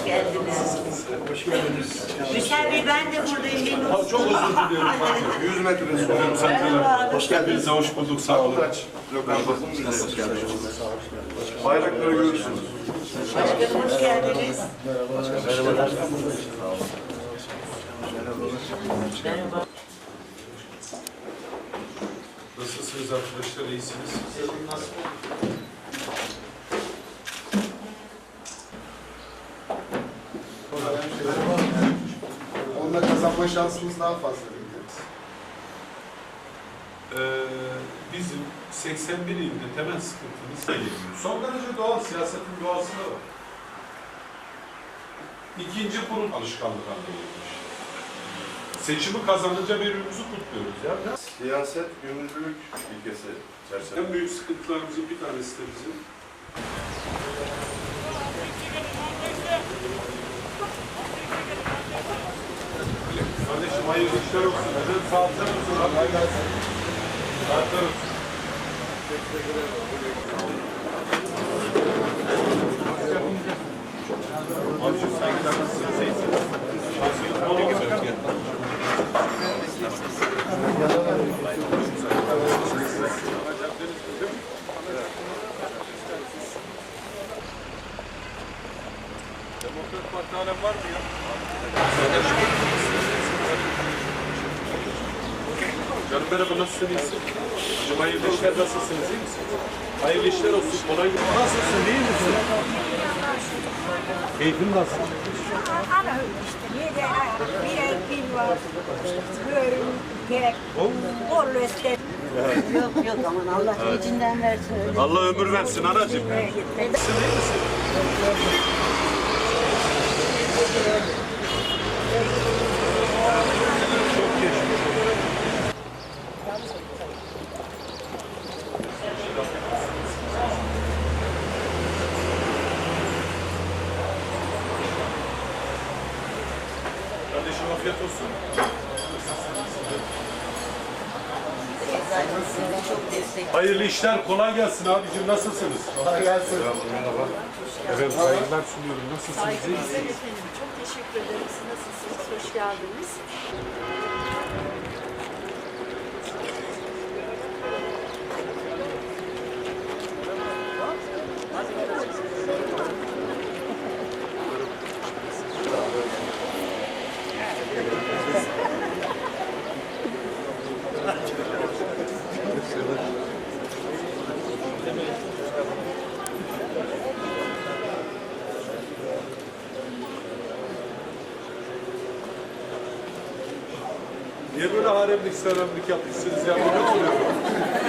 Hoş geldiniz. Hoş geldiniz. Hüseyin Bey ben de buradayım. Benim Çok özür diliyorum. 100 metre soruyorum sen. Hoş geldiniz. Hoş bulduk. Sağ olun. Kaç lokantasının üzerinde. Bayrakları görürsünüz. Başkanım hoş geldiniz. Merhaba. Nasılsınız arkadaşlar? İyisiniz? Kazanma şansımız daha fazla. bildiğiniz. Ee, bizim 81 ilde temel sıkıntımız sayılmıyor. Son derece doğal, siyasetin doğası da var. İkinci kurul alışkanlık haline gelmiş. Seçimi kazanınca birbirimizi kutluyoruz ya. Siyaset gönüllülük ilkesi çerçevesinde. En büyük sıkıntılarımızın bir tanesi de bizim. Kardeşim hayırlı işler olsun. Neden saatler olsun? Hayırlı olsun. Saatler olsun. Abicim sen gider Demokrat Parti halen var mı ya? Canım merhaba nasılsın iyisin? Hocam hayırlı işler nasılsınız iyi misiniz? Hayırlı işler olsun kolay gelsin. Nasılsın iyi misin? Keyfin nasıl? Ana işte bir de bir ekmeğim var. Böğrüm, gerek. Bol işte. Yok yok aman Allah içinden versin öyle. Allah ömür versin anacığım. Nasılsın iyi misin? Kardeşim afiyet olsun. Hayırlı işler, kolay gelsin abicim. Nasılsınız? Kolay gelsin. Efendim saygılar sunuyorum. Nasılsınız? Saygılar efendim. Çok teşekkür ederim. Siz nasılsınız? Hoş geldiniz. Niye böyle haremlik seremlik yapmışsınız ya? Bunu soruyorum.